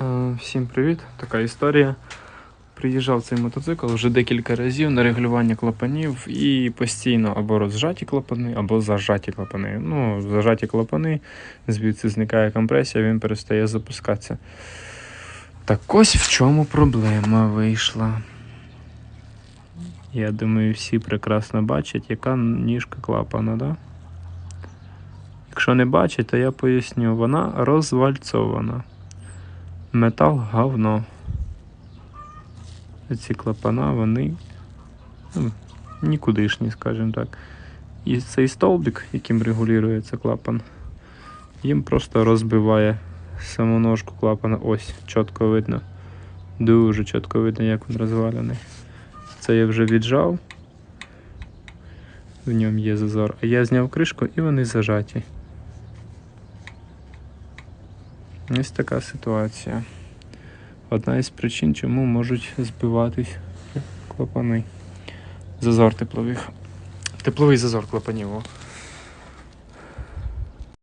Е, Всім привіт! Така історія. Приїжджав цей мотоцикл вже декілька разів на регулювання клапанів і постійно або розжаті клапани, або зажаті клапани. Ну, зажаті клапани, звідси зникає компресія, він перестає запускатися. Так ось в чому проблема вийшла. Я думаю, всі прекрасно бачать, яка ніжка клапана, да? Якщо не бачать, то я поясню, вона розвальцована. Метал говно. Ці клапана, вони ну, нікудишні, скажімо так. І цей столбик, яким регулюється клапан, їм просто розбиває саму ножку клапана. Ось, чітко видно. Дуже чітко видно, як він розвалений. Це я вже віджав. В ньому є зазор. А я зняв кришку і вони зажаті. Ось така ситуація. Одна із причин, чому можуть збиватись клапани. Зазор теплових. Тепловий зазор клапанів.